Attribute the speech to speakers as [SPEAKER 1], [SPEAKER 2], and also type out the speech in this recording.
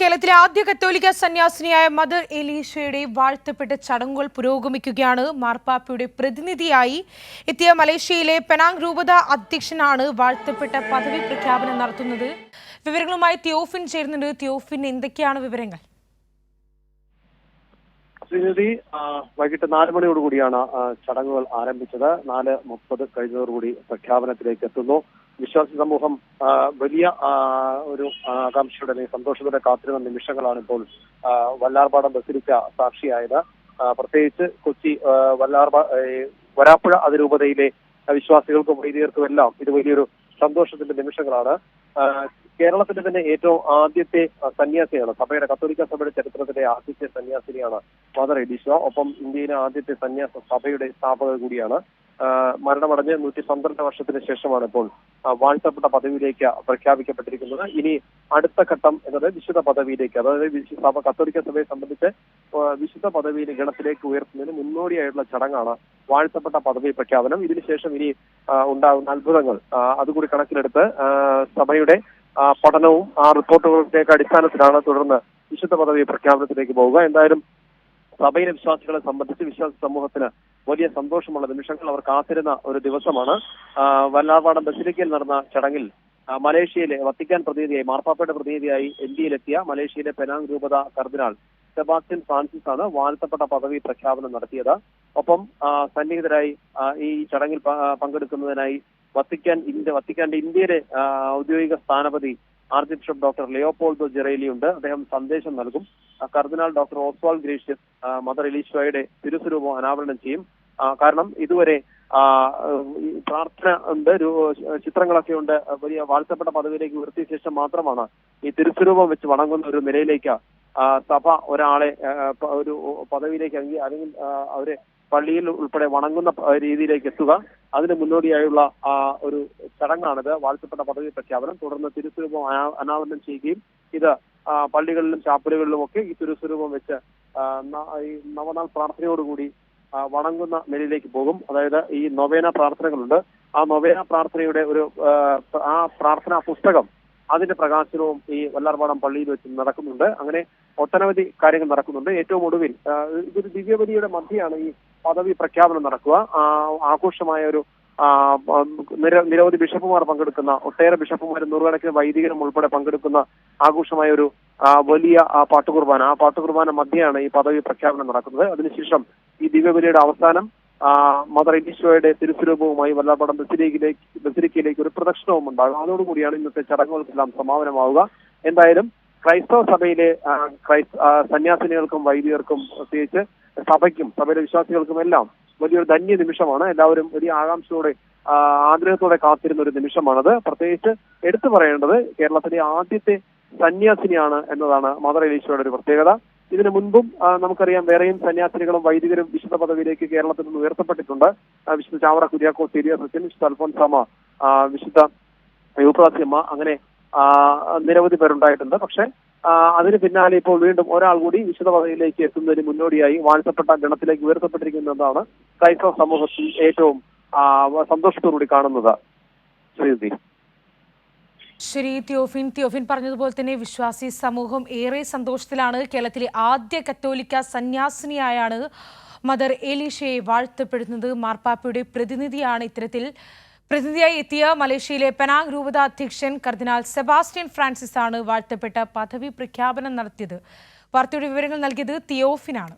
[SPEAKER 1] കേരളത്തിലെ ആദ്യ കത്തോലിക്ക സന്യാസിനിയായ മദർ എലീഷയുടെ വാഴ്ത്തപ്പെട്ട ചടങ്ങുകൾ പുരോഗമിക്കുകയാണ്. മാർപ്പാപ്പയുടെ പ്രതിനിധിയായി എത്തിയ മലേഷ്യയിലെ പെനാങ് രൂപത അധ്യക്ഷനാണ് വാഴ്ത്തപ്പെട്ട പദവി പ്രഖ്യാപനം നടത്തുന്നത്. വിവരങ്ങളുമായി തിയോഫിൻ ചേരുന്നുണ്ട്. തിയോഫിൻ എന്തൊക്കെയാണ് വിവരങ്ങൾ?
[SPEAKER 2] ശ്രീനിധി വൈകിട്ട് നാല് മണിയോടുകൂടിയാണ് ചടങ്ങുകൾ ആരംഭിച്ചത്. നാല് മുപ്പത് കഴിഞ്ഞതോടുകൂടി പ്രഖ്യാപനത്തിലേക്ക് എത്തുന്നു. വിശ്വാസി സമൂഹം വലിയ ഒരു ആകാംക്ഷയുടെ അല്ലെങ്കിൽ സന്തോഷത്തോടെ കാത്തിരുന്ന നിമിഷങ്ങളാണ് ഇപ്പോൾ വല്ലാർപാടം ബസിലിക്ക സാക്ഷിയായത്. പ്രത്യേകിച്ച് കൊച്ചി വല്ലാർപാ വരാപ്പുഴ അതിരൂപതയിലെ വിശ്വാസികൾക്കും വൈദികർക്കും എല്ലാം ഇത് വലിയൊരു സന്തോഷത്തിന്റെ നിമിഷങ്ങളാണ്. കേരളത്തിന്റെ തന്നെ ഏറ്റവും ആദ്യത്തെ സന്യാസിയാണ് സഭയുടെ കത്തോലിക്ക സഭയുടെ ചരിത്രത്തിലെ ആദ്യത്തെ സന്യാസിനിയാണ് മദർ എഡിഷ ഒപ്പം ഇന്ത്യയിലെ ആദ്യത്തെ സന്യാസ സഭയുടെ സ്ഥാപക കൂടിയാണ് മരണമടഞ്ഞ് നൂറ്റി പന്ത്രണ്ട് വർഷത്തിന് ശേഷമാണ് ഇപ്പോൾ വാഴ്ത്തപ്പെട്ട പദവിയിലേക്ക് പ്രഖ്യാപിക്കപ്പെട്ടിരിക്കുന്നത്. ഇനി അടുത്ത ഘട്ടം എന്നത് വിശുദ്ധ പദവിയിലേക്ക് അതായത് സഭ കത്തോലിക്ക സഭയെ സംബന്ധിച്ച് വിശുദ്ധ പദവിയിൽ ഗണത്തിലേക്ക് ഉയർത്തുന്നതിന് മുന്നോടിയായിട്ടുള്ള ചടങ്ങാണ് വാഴ്ത്തപ്പെട്ട പദവി പ്രഖ്യാപനം. ഇതിനുശേഷം ഇനി ഉണ്ടാകുന്ന അത്ഭുതങ്ങൾ അതുകൂടി കണക്കിലെടുത്ത് സഭയുടെ പഠനവും ആ റിപ്പോർട്ടുകളുടെയൊക്കെ അടിസ്ഥാനത്തിലാണ് തുടർന്ന് വിശുദ്ധ പദവി പ്രഖ്യാപനത്തിലേക്ക് പോവുക. എന്തായാലും സഭയിലെ വിശ്വാസികളെ സംബന്ധിച്ച് വിശ്വാസ സമൂഹത്തിന് വലിയ സന്തോഷമുള്ള നിമിഷങ്ങൾ അവർ കാത്തിരുന്ന ഒരു ദിവസമാണ്. വല്ലാർപാടം ബസിലിക്കയിൽ നടന്ന ചടങ്ങിൽ മലേഷ്യയിലെ വത്തിക്കാൻ പ്രതിനിധിയായി മാർപ്പാപ്പയുടെ പ്രതിനിധിയായി ഇന്ത്യയിലെത്തിയ മലേഷ്യയിലെ പെനാങ് രൂപത കർദിനാൾ സെബാസ്റ്റ്യൻ ഫ്രാൻസിസ് ആണ് വാഴ്ത്തപ്പെട്ട പദവി പ്രഖ്യാപനം നടത്തിയത്. ഒപ്പം സന്നിഹിതരായി ഈ ചടങ്ങിൽ പങ്കെടുക്കുന്നതിനായി വത്തിക്കാൻ ഇന്ത്യ വത്തിക്കാന്റെ ഇന്ത്യയിലെ ഔദ്യോഗിക സ്ഥാനപതി archbishop doctor Leopoldo Girelli ഉണ്ട് അദ്ദേഹം സന്ദേശം നൽകും. കർദിനാൾ ഡോക്ടർ ഓസ്വാൾ ഗ്രേഷ്യസ് മദർ എലീഷോയുടെ തിരുസ്വരൂപം അനാവരണം ചെയ്യും. കാരണം ഇതുവരെ പ്രാർത്ഥന ഉണ്ട് ചിത്രങ്ങളൊക്കെ ഉണ്ട്. വലിയ വാഴ്ത്തപ്പെട്ട പദവിയിലേക്ക് ഉയർത്തിയ ശേഷം മാത്രമാണ് ഈ തിരുസ്വരൂപം വെച്ച് വണങ്ങുന്ന ഒരു നിലയിലേക്ക് സഭ ഒരാളെ ഒരു പദവിയിലേക്ക് അല്ലെങ്കിൽ അവരെ പള്ളിയിൽ ഉൾപ്പെടെ വണങ്ങുന്ന രീതിയിലേക്ക് എത്തുക. അതിന് മുന്നോടിയായുള്ള ഒരു ചടങ്ങാണിത്. വാഴ്ത്തപ്പെട്ട പദവി പ്രഖ്യാപനം. തുടർന്ന് തിരുസ്വരൂപം അനാ- അനാവരണം ചെയ്യുകയും ഇത് പള്ളികളിലും ചാപ്പലുകളിലും ഒക്കെ ഈ തിരുസ്വരൂപം വെച്ച് ഈ നവനാൾ പ്രാർത്ഥനയോടുകൂടി വണങ്ങുന്ന നിലയിലേക്ക് പോകും. അതായത് ഈ നൊവേന പ്രാർത്ഥനകളുണ്ട്. ആ നൊവേന പ്രാർത്ഥനയുടെ ഒരു ആ, ആ പ്രാർത്ഥനാ പുസ്തകം അതിന്റെ പ്രകാശനവും ഈ വല്ലാർപാടം പള്ളിയിൽ വെച്ച് നടക്കുന്നുണ്ട്. അങ്ങനെ ഒട്ടനവധി കാര്യങ്ങൾ നടക്കുന്നുണ്ട്. ഏറ്റവും ഒടുവിൽ ഇതൊരു ദിവ്യബലിയുടെ മധ്യയാണ് ഈ പദവി പ്രഖ്യാപനം നടക്കുക. ആഘോഷമായ ഒരു നിരവധി ബിഷപ്പുമാർ പങ്കെടുക്കുന്ന ഒട്ടേറെ ബിഷപ്പുമാരും നൂറുകണക്കിന് വൈദികരും ഉൾപ്പെടെ പങ്കെടുക്കുന്ന ആഘോഷമായ ഒരു വലിയ പാട്ടുകുർബാന. ആ പാട്ടുകുർബാന മധ്യയാണ് ഈ പദവി പ്രഖ്യാപനം നടക്കുന്നത്. അതിനുശേഷം ഈ ദിവ്യബലിയുടെ അവസാനം മദർ എലീശോയുടെ തിരുസ്വരൂപവുമായി വല്ലാപ്പടം ബസിലിക്കയിലേക്ക് ബസിലിക്കയിലേക്ക് ഒരു പ്രദക്ഷിണവും ഉണ്ടാകും. അതോടുകൂടിയാണ് ഇന്നത്തെ ചടങ്ങുകൾക്കെല്ലാം സമാപനമാവുക. എന്തായാലും ക്രൈസ്തവ സഭയിലെ സന്യാസിനികൾക്കും വൈദികർക്കും പ്രത്യേകിച്ച് സഭയ്ക്കും സഭയിലെ വിശ്വാസികൾക്കും എല്ലാം വലിയൊരു ധന്യ നിമിഷമാണ്. എല്ലാവരും വലിയ ആകാംക്ഷയോടെ ആഗ്രഹത്തോടെ കാത്തിരുന്ന ഒരു നിമിഷമാണത്. പ്രത്യേകിച്ച് എടുത്തു പറയേണ്ടത് കേരളത്തിലെ ആദ്യത്തെ സന്യാസിനിയാണ് എന്നതാണ് മദർ എലീശയുടെ ഒരു പ്രത്യേകത. ഇതിനു മുൻപും നമുക്കറിയാം വേറെയും സന്യാസിനികളും വൈദികരും വിശുദ്ധ പദവിയിലേക്ക് കേരളത്തിൽ നിന്ന് ഉയർത്തപ്പെട്ടിട്ടുണ്ട്. വിശുദ്ധ ചാവറ കുര്യാക്കോ സിരിയ അച്ഛൻ വിശുദ്ധ അൽഫോൻസാമ വിശുദ്ധ യൂപ്രാസിയമ്മ അങ്ങനെ നിരവധി പേരുണ്ടായിട്ടുണ്ട്. പക്ഷെ അതിന് പിന്നാലെ ഇപ്പോൾ വീണ്ടും ഒരാൾ കൂടി വിശുദ്ധ എത്തുന്നതിന് മുന്നോടിയായി വാഴ്ത്തപ്പെട്ട ഗണത്തിലേക്ക് ഉയർത്തപ്പെട്ടിരിക്കുന്നതാണ് ക്രൈസ്തവ സമൂഹത്തിൽ ഏറ്റവും സന്തോഷത്തോടുകൂടി കാണുന്നത്. ശ്രീതി
[SPEAKER 1] ശരി തിയോഫിൻ തിയോഫിൻ പറഞ്ഞതുപോലെ തന്നെ വിശ്വാസി സമൂഹം ഏറെ സന്തോഷത്തിലാണ്. കേരളത്തിലെ ആദ്യ കത്തോലിക്ക സന്യാസിനിയായാണ് മദർ എലീഷയെ വാഴ്ത്തപ്പെടുന്നത്. മാർപ്പാപ്പയുടെ പ്രതിനിധിയാണ് ഇത്തരത്തിൽ പ്രതിനിധിയായി എത്തിയ മലേഷ്യയിലെ പെനാങ് രൂപത അധ്യക്ഷൻ കർദിനാൾ സെബാസ്റ്റ്യൻ ഫ്രാൻസിസ് ആണ് വാഴ്ത്തപ്പെട്ട പദവി പ്രഖ്യാപനം നടത്തിയത്. വാർത്തയുടെ വിവരങ്ങൾ നൽകിയത് തിയോഫിനാണ്.